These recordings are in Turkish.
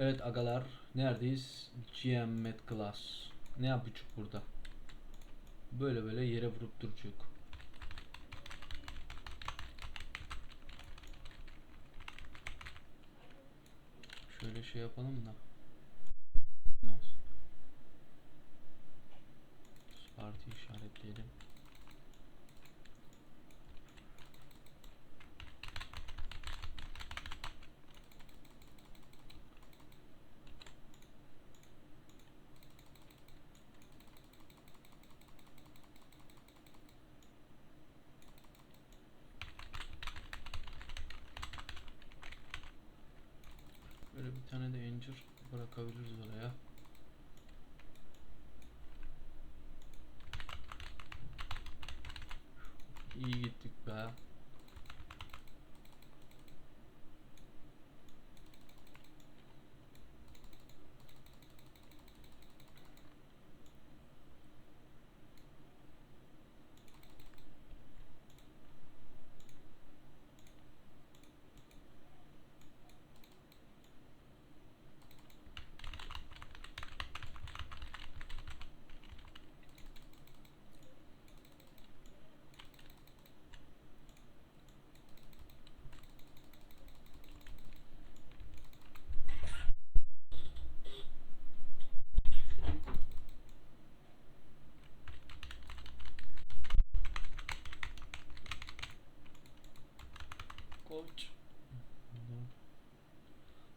Evet agalar neredeyiz? GM Met Class. Ne yapacak burada? Böyle böyle yere vurup duracak. Şöyle şey yapalım da. Parti işaretleyelim. Böyle bir tane de incir bırakabiliriz oraya. İyi gittik be.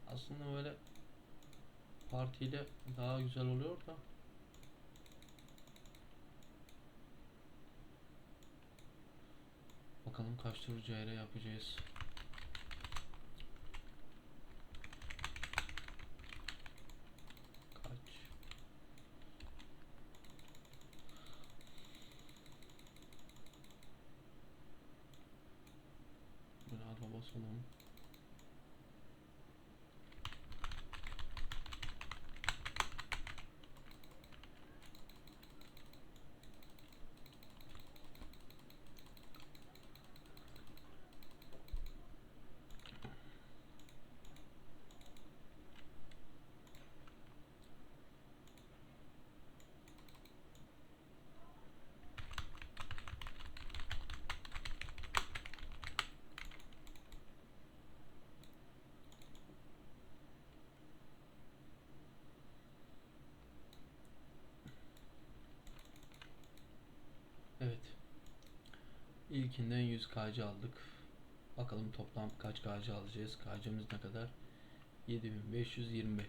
Aslında böyle partiyle daha güzel oluyor da. Bakalım kaç tur CR yapacağız. Kaç? Biraz da basalım. Evet. İlkinden 100 KC aldık. Bakalım toplam kaç KC alacağız. KC'miz ne kadar? 7525.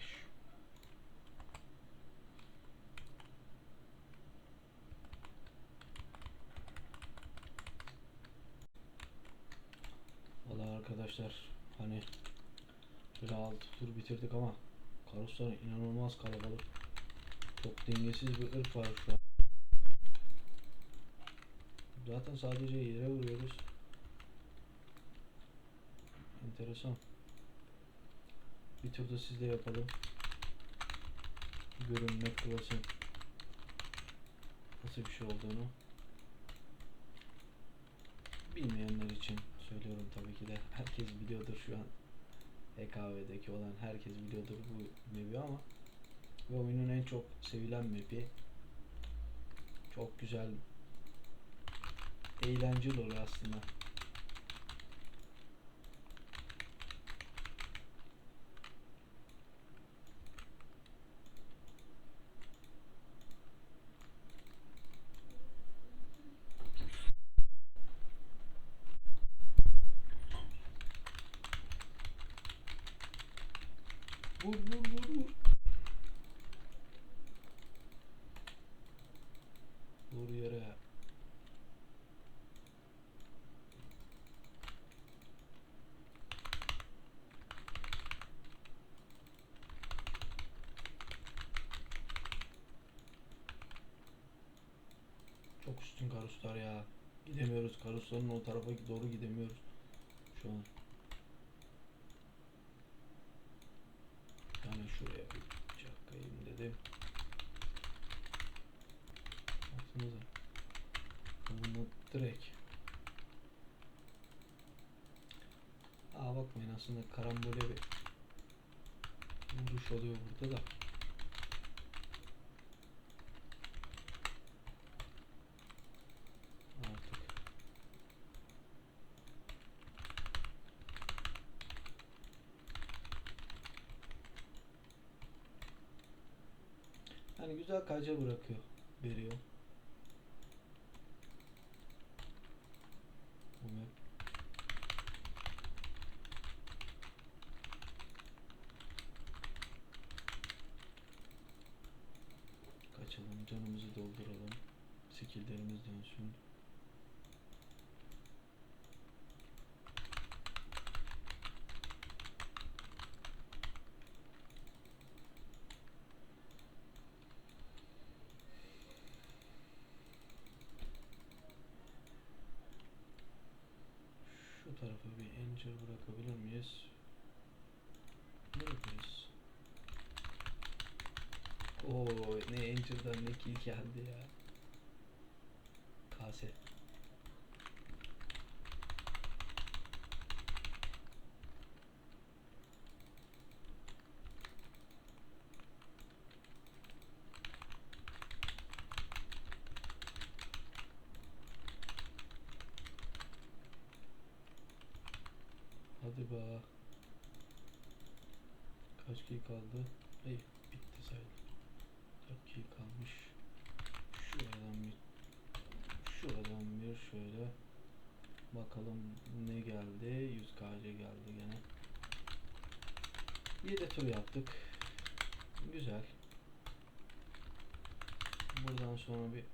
Valla arkadaşlar hani böyle 6 tur bitirdik ama Karuslar inanılmaz kalabalık. Çok dengesiz bir ırk var şu an. Zaten sadece yere vuruyoruz. Enteresan. Bir turda siz de yapalım. Görün ne klasın nasıl bir şey olduğunu. Bilmeyenler için söylüyorum tabii ki de. Herkes biliyordur şu an. EKV'deki olan herkes biliyordur bu map'i ama bu oyunun en çok sevilen map'i. Çok güzel eğlenceli oluyor aslında. Çok üstün karuslar ya. Gidemiyoruz. Karusların o tarafa doğru gidemiyoruz. Şu an. Yani şuraya bir çakayım dedim. Baksanıza. Bunu direkt. Aa bakmayın aslında karambole bir vuruş oluyor burada da. Artık. Yani güzel kaca bırakıyor, veriyor. Map Kaçalım, canımızı dolduralım. Skill'lerimiz dönsün. Şu encir bırakabilir miyiz? Bırakırız. Oo ne Angel'dan ne kill geldi ya. Hadi. Kaç kill kaldı? İyi bitti sayılır. 4 kill kalmış. Şuradan bir şuradan bir şöyle bakalım ne geldi? 100 KC geldi gene. 7 tur yaptık. Güzel. Buradan sonra bir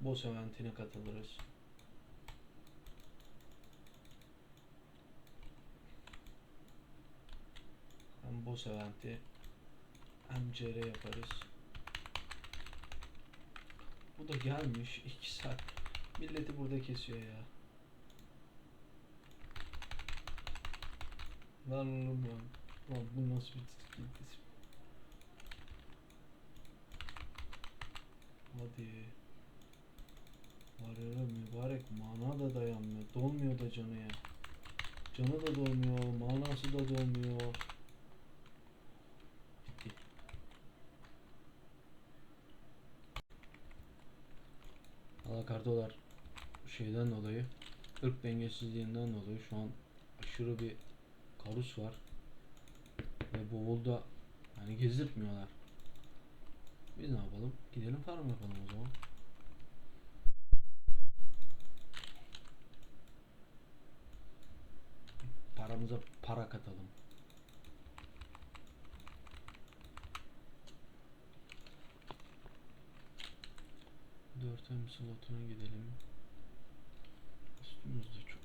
boss eventine katılırız. Hem boss eventi hem CR yaparız. Bu da gelmiş 2 saat. Milleti burada kesiyor ya. Lan oğlum ya. Lan bu nasıl bir sıkıntı? Hadi. Var ya mübarek mana da dayanmıyor. Dolmuyor da canı ya. Canı da dolmuyor. Manası da dolmuyor. Bitti. Alakardolar şeyden dolayı ırk dengesizliğinden dolayı şu an aşırı bir karus var. Ve boğulda yani gezdirtmiyorlar. Biz ne yapalım? Gidelim farm yapalım o zaman. Paramıza para katalım. Dört M slotuna gidelim. Üstümüz de çok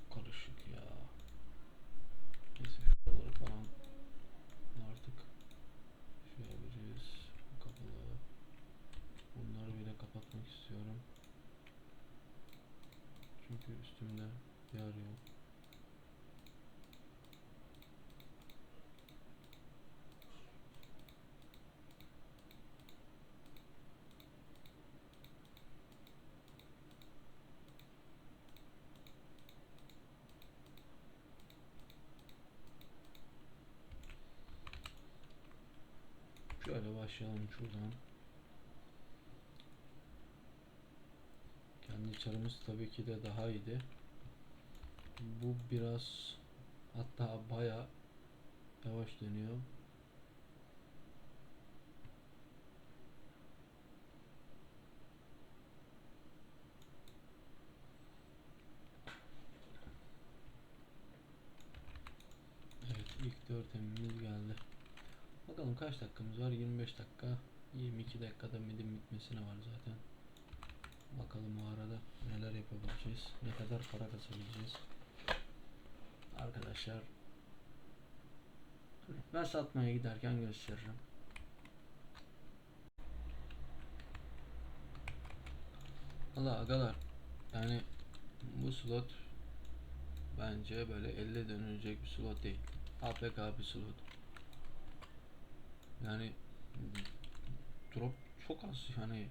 Şöyle başlayalım şuradan. Kendi çarımız tabii ki de daha iyiydi. Bu biraz hatta baya yavaş dönüyor. Evet ilk 4 emimiz geldi. Bakalım kaç dakikamız var? 25 dakika. 22 dakikada midin bitmesine var zaten. Bakalım o arada neler yapabileceğiz. Ne kadar para kasabileceğiz. Arkadaşlar ben satmaya giderken gösteririm. Allah agalar yani bu slot bence böyle elle dönülecek bir slot değil. APK bir slot. Yani drop çok az yani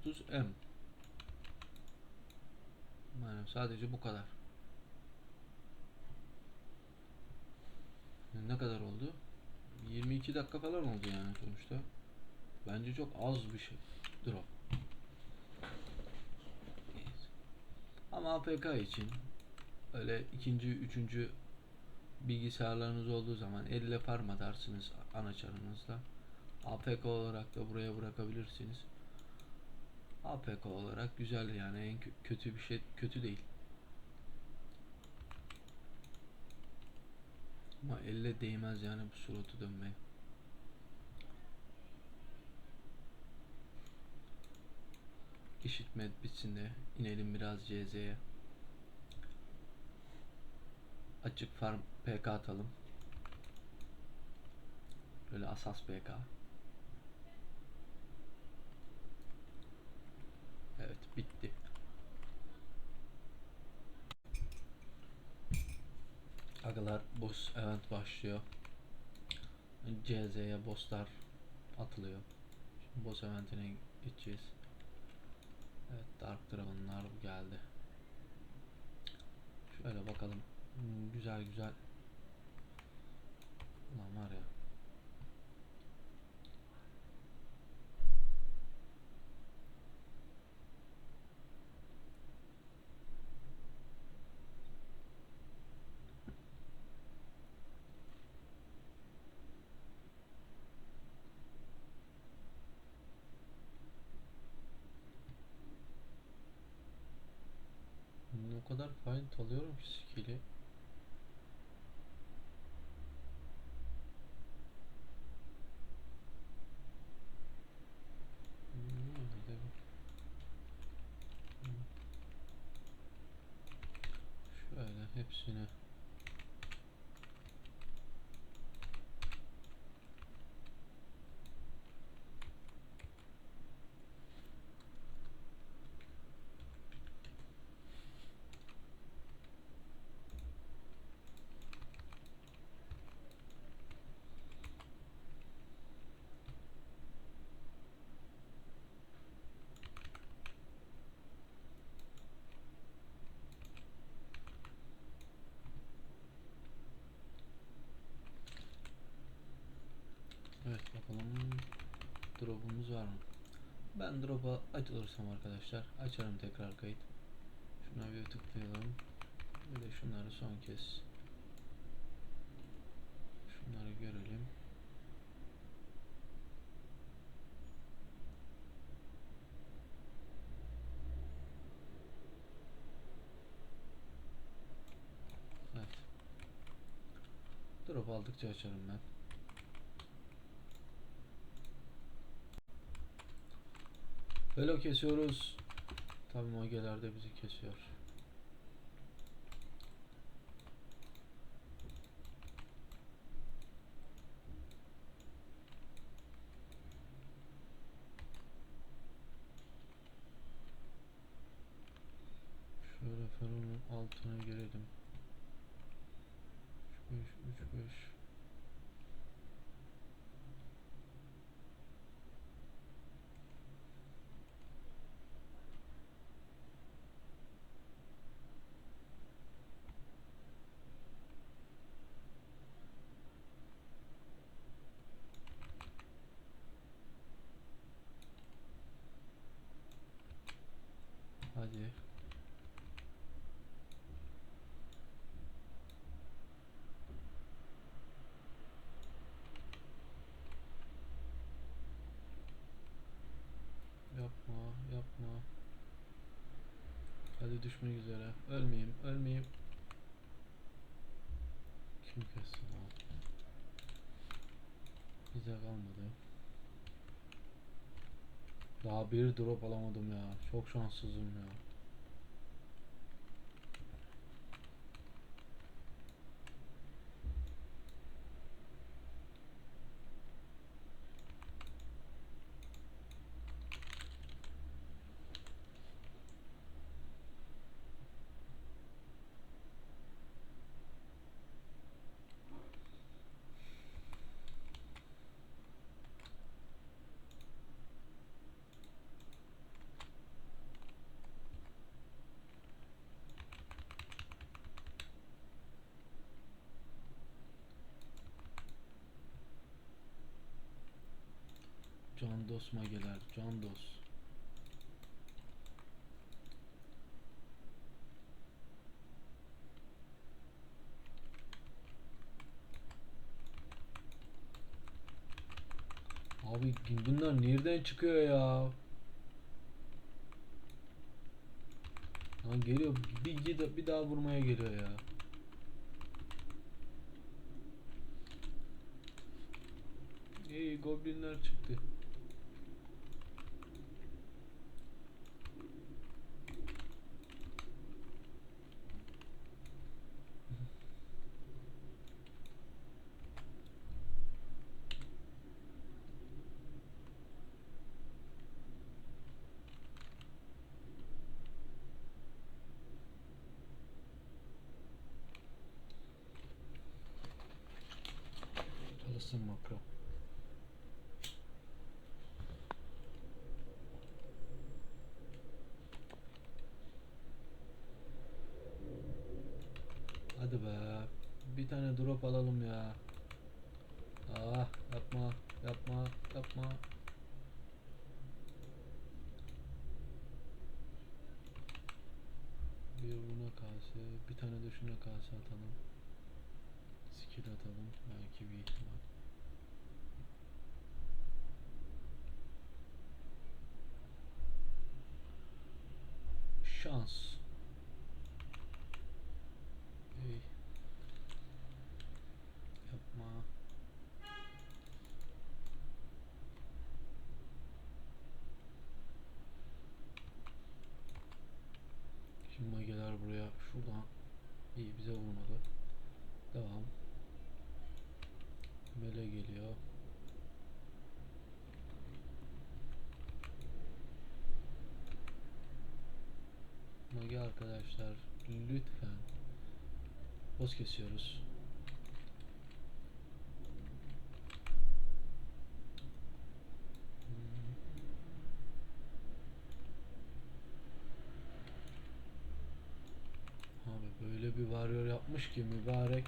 30 M. Yani sadece bu kadar. Yani ne kadar oldu? 22 dakika falan oldu yani sonuçta. Bence çok az bir şey drop. Ama APK için öyle ikinci üçüncü bilgisayarlarınız olduğu zaman elle farm atarsınız anaçarınızla. APK olarak da buraya bırakabilirsiniz. APK olarak güzel yani en kö- kötü bir şey kötü değil. Ama elle değmez yani bu suratı dönmeye. İşitme bitsin de inelim biraz CZ'ye. Açık farm PK atalım. Böyle asas PK. Evet bitti. Agalar boss event başlıyor. CZ'ye bosslar atılıyor. Şimdi boss eventine geçeceğiz. Evet Dark Dragon'lar geldi. Şöyle bakalım. Hmm, Güzel güzel. Ulan var ya. O kadar fight alıyorum ki skill'i. Hmm, bir de bir- Hmm. Şöyle hepsini Evet bakalım drop'umuz var mı? Ben drop'a açılırsam arkadaşlar açarım tekrar kayıt. Şuna bir tıklayalım. Bir de şunları son kez şunları görelim. Evet. Drop aldıkça açarım ben. Velo kesiyoruz. Tabi mageler de bizi kesiyor. Şöyle feronun altına girelim. 3 5 3 5 Hadi. Yapma, yapma. Hadi düşmek üzere. Ölmeyeyim, ölmeyeyim. Kim kessin abi? Bize kalmadı. Daha bir drop alamadım ya. Çok şanssızım ya. Candos mageler. Candos. Abi bunlar nereden çıkıyor ya? Lan geliyor bir, bir, bir daha vurmaya geliyor ya. İyi goblinler çıktı. Çalışsın makro. Hadi be. Bir tane drop alalım ya. Ah yapma yapma yapma. Bir buna kase, bir tane de şuna kase atalım. Skill atalım. Belki bir ihtimal. más. Arkadaşlar. Lütfen. Boz kesiyoruz. Abi böyle bir varıyor yapmış ki mübarek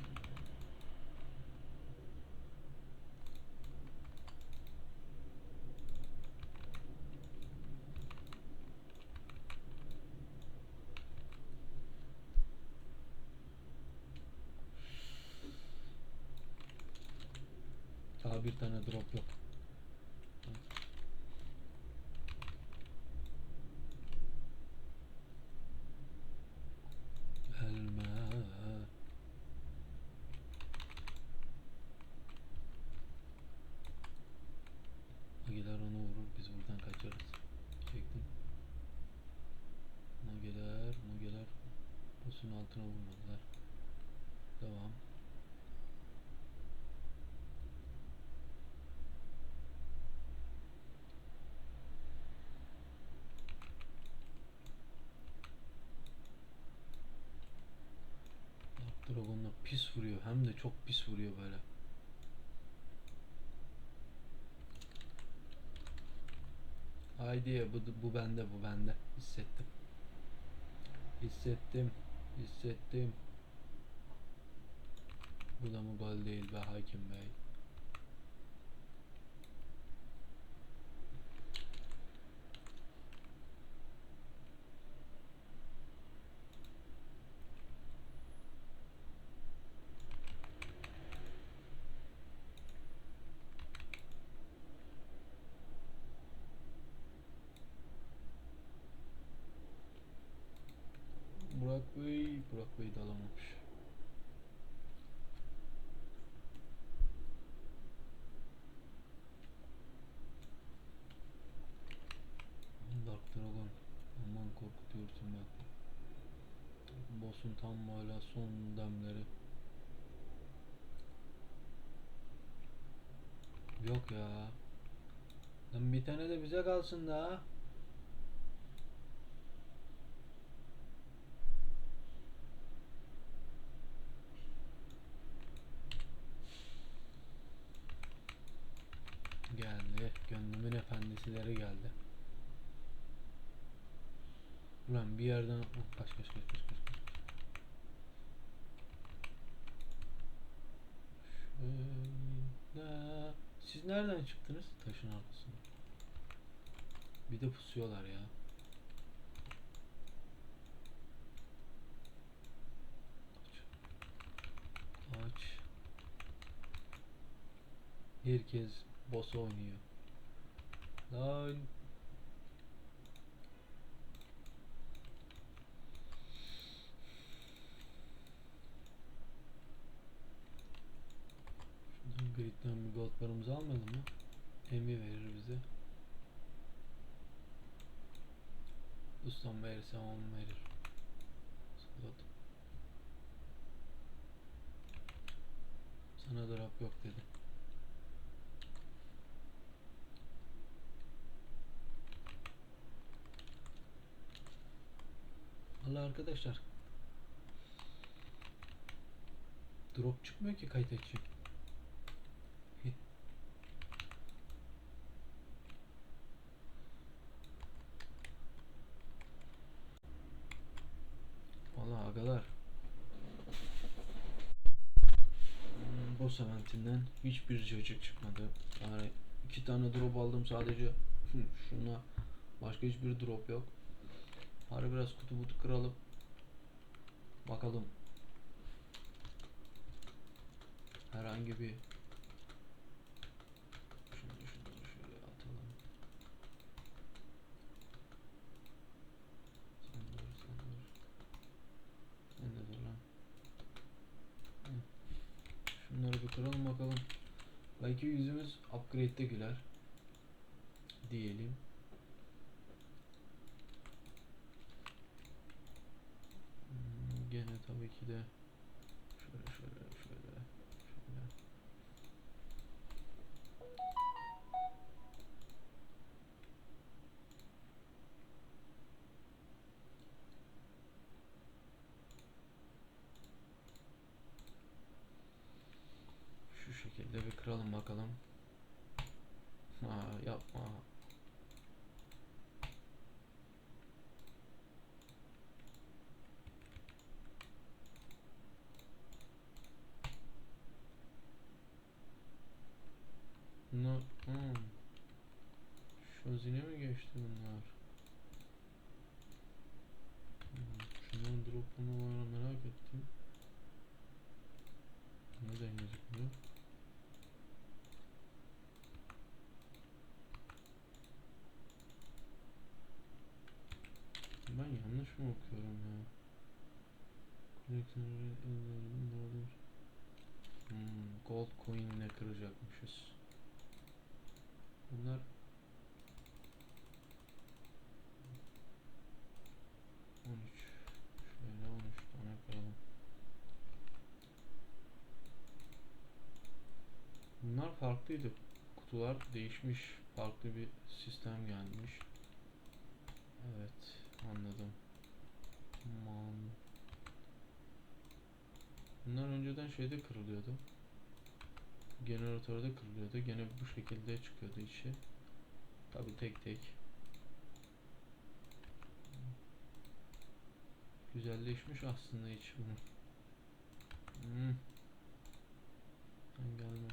Daha bir tane drop yok. Gelme. Mageler onu vurur biz buradan kaçarız. Çektim. Mageler, mageler boss'un altına vurmadılar. Devam. Dark Dragon'la pis vuruyor. Hem de çok pis vuruyor böyle. Haydi bu, bu bende bu bende. Hissettim. Hissettim. Hissettim. Bu da mı gol değil be hakim bey. Burak Bey, Burak Bey de alamamış. Dark Dragon, aman korkutuyorsun bak. Boss'un tam hala son demleri. Yok ya. Bir tane de bize kalsın da. Geldi. Gönlümün efendisileri geldi. Ulan bir yerden kaç kaç kaç kaç kaç. Şöyle. Siz nereden çıktınız? Taşın arkasında. Bir de pusuyorlar ya. Herkes boss oynuyor. Lan. Gridden bir gold barımızı almadı mı? Emi verir bize. Ustam verirse on verir. Slot. Sana drop yok dedi. Valla arkadaşlar Drop çıkmıyor ki kayıt açayım. Valla agalar Hmm, Boss eventinden hiçbir cacık çıkmadı. Yani iki tane drop aldım sadece. Şuna başka hiçbir drop yok. Bari biraz kutu butu kıralım. Bakalım. Herhangi bir şunları atalım. Sen dur, sen lan. Şunları bir kıralım bakalım. Belki yüzümüz upgrade'de güler. Diyelim. Hmm, Gene tabii ki de şöyle şöyle şöyle şöyle. Şu şekilde bir kıralım bakalım. Ha yapma. Bunlar hmm. Şozine mi geçti bunlar? Hmm. Drop'unu bana merak ettim. Neden gözükmüyor? Ben yanlış mı okuyorum ya? Koleksiyoneri ellerim doğrudur. Hmm, gold coin'le kıracakmışız. Bunlar on üç. Şöyle on üç tane koyalım. Bunlar farklıydı. Kutular değişmiş. Farklı bir sistem gelmiş. Evet, anladım. Aman. Bunlar önceden şeyde kırılıyordu. Jeneratörde kırılıyordu. Gene bu şekilde çıkıyordu içi. Tabi tek tek. Güzelleşmiş aslında içi bunun. Hmm. Sen gelme.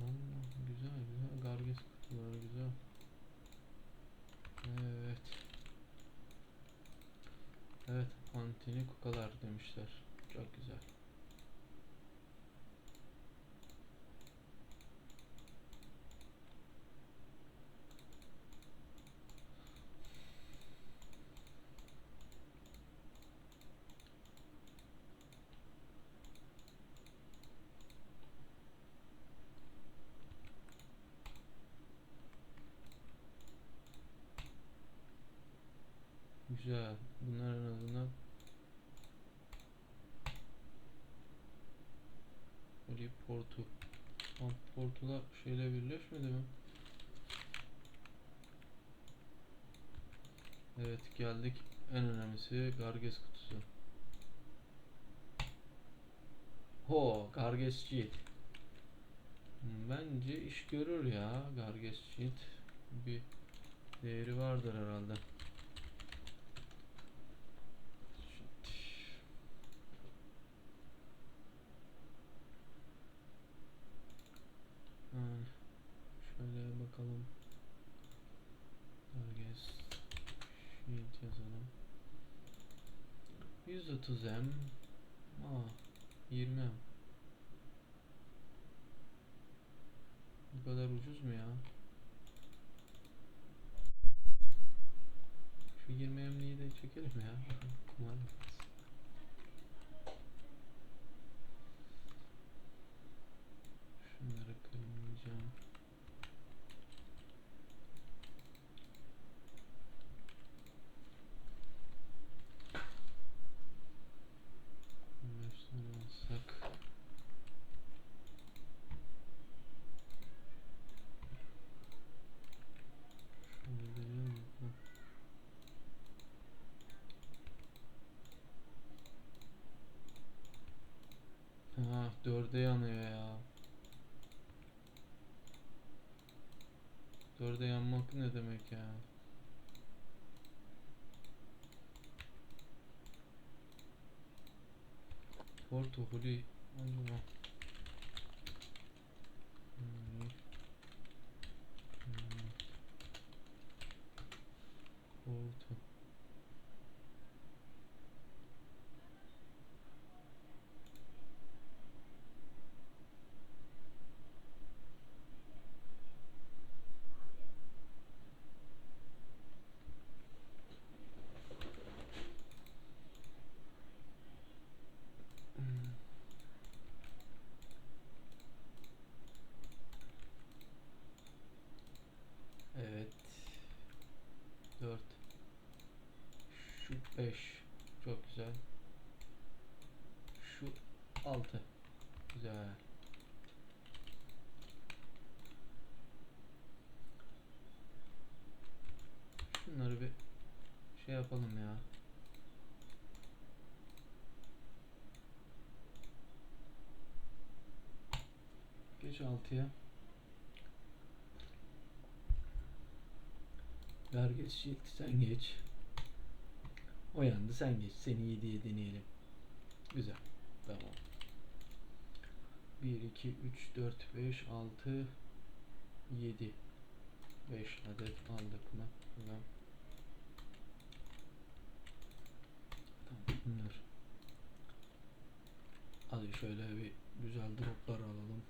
Allah güzel güzel garges kutuları güzel. Evet. Evet, antini kukalar demişler. Çok güzel. Güzel. Bunlar en azından Portu. Ama portula şeyle birleşmedi mi? Evet geldik. En önemlisi Garges kutusu. Ho, Garges Cheat. Bence iş görür ya Garges Cheat. Bir değeri vardır herhalde. Bakalım. Herkes sheet yazalım. 130 M. Aa, 20 M. Bu kadar ucuz mu ya? Şu 20 M'liyi de çekelim ya. Kumar yaparız. Şunları kırmayacağım. Beş tane alsak. Şöyle deneyelim mi? Hı. Ha, dörde yanıyor ya. Dörde demek ya? Porto Huli acaba Hmm. Hmm. Porto Hmm. Evet. 4 Şu 5 Çok güzel. Şu 6 Güzel. Şunları bir şey yapalım ya. Geç 6'ya. Ver geç Shield, sen geç. O yandı sen geç. Seni 7'ye deneyelim. Güzel. Tamam. 1, 2, 3, 4, 5, 6, 7. 5 adet aldık mı? Tamam. Bunlar. Hadi şöyle bir güzel droplar alalım.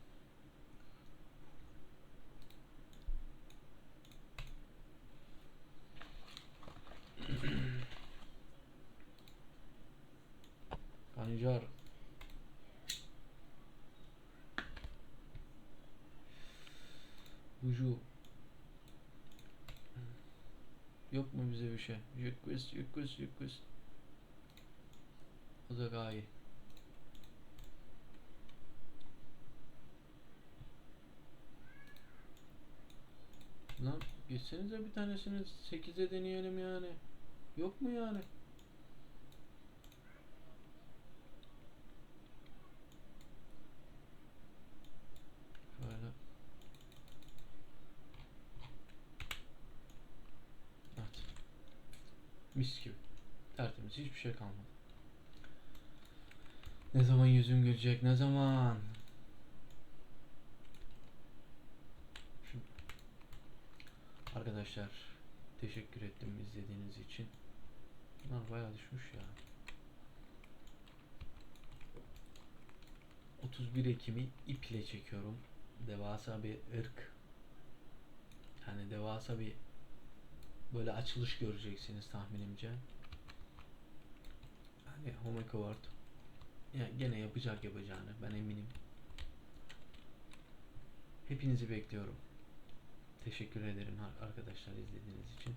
Pancar. Buju. Yok mu bize bir şey? Yüküz, yüküz, yüküz. O da gayet. Lan geçsenize bir tanesini 8'e deneyelim yani. Yok mu yani? Şöyle. Evet. Mis gibi. Tertemiz. Hiçbir şey kalmadı. Ne zaman yüzüm gülecek? Ne zaman? Arkadaşlar teşekkür ettim izlediğiniz için. Bunlar bayağı düşmüş ya. 31 Ekim'i iple çekiyorum. Devasa bir ırk. Yani devasa bir böyle açılış göreceksiniz tahminimce. Yani Home Award. Ya gene yapacak yapacağını ben eminim. Hepinizi bekliyorum. Teşekkür ederim ar- arkadaşlar izlediğiniz için.